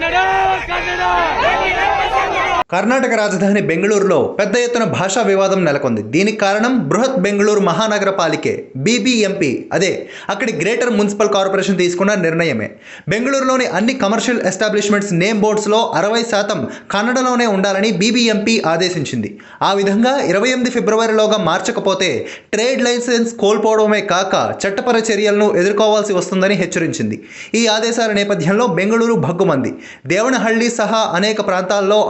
Canadá! ¡Canadá! Karnataka రాజధాని బెంగళూరులో పెద్ద ఎత్తున భాషా వివాదం నెలకొంది. దీనికి కారణం బృహత్ బెంగళూరు మహానగర పాలికే బీబీఎంపీ. అదే అక్కడి గ్రేటర్ మున్సిపల్ కార్పొరేషన్ తీసుకున్న నిర్ణయమే. బెంగళూరులోని అన్ని కమర్షియల్ ఎస్టాబ్లిష్మెంట్స్ నేమ్ బోర్డ్స్లో అరవై శాతం కన్నడలోనే ఉండాలని బీబీఎంపీ ఆదేశించింది. ఆ విధంగా ఇరవై ఎనిమిది ఫిబ్రవరిలోగా మార్చకపోతే ట్రేడ్ లైసెన్స్ కోల్పోవడమే కాక చట్టపర చర్యలను ఎదుర్కోవాల్సి వస్తుందని హెచ్చరించింది. ఈ ఆదేశాల నేపథ్యంలో బెంగళూరు భగ్గుమంది. దేవనహళ్ళి సహా అనేక ప్రాంతాల్లో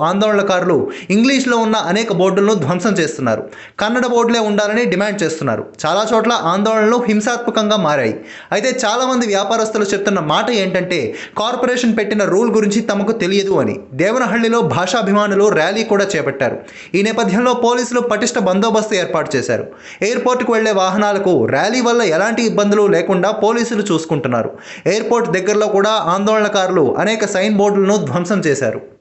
ఆందోళనకారులు ఇంగ్లీష్లో ఉన్న అనేక బోర్డులను ధ్వంసం చేస్తున్నారు. కన్నడ బోర్డులే ఉండాలని డిమాండ్ చేస్తున్నారు. చాలా చోట్ల ఆందోళనలు హింసాత్మకంగా మారాయి. అయితే చాలామంది వ్యాపారస్తులు చెప్తున్న మాట ఏంటంటే కార్పొరేషన్ పెట్టిన రూల్ గురించి తమకు తెలియదు అని. దేవనహళ్ళిలో భాషాభిమానులు ర్యాలీ కూడా చేపట్టారు. ఈ నేపథ్యంలో పోలీసులు పటిష్ట బందోబస్తు ఏర్పాటు చేశారు. ఎయిర్పోర్ట్కు వెళ్ళే వాహనాలకు ర్యాలీ వల్ల ఎలాంటి ఇబ్బందులు లేకుండా పోలీసులు చూసుకుంటున్నారు. ఎయిర్పోర్ట్ దగ్గరలో కూడా ఆందోళనకారులు అనేక సైన్ బోర్డులను ధ్వంసం చేశారు.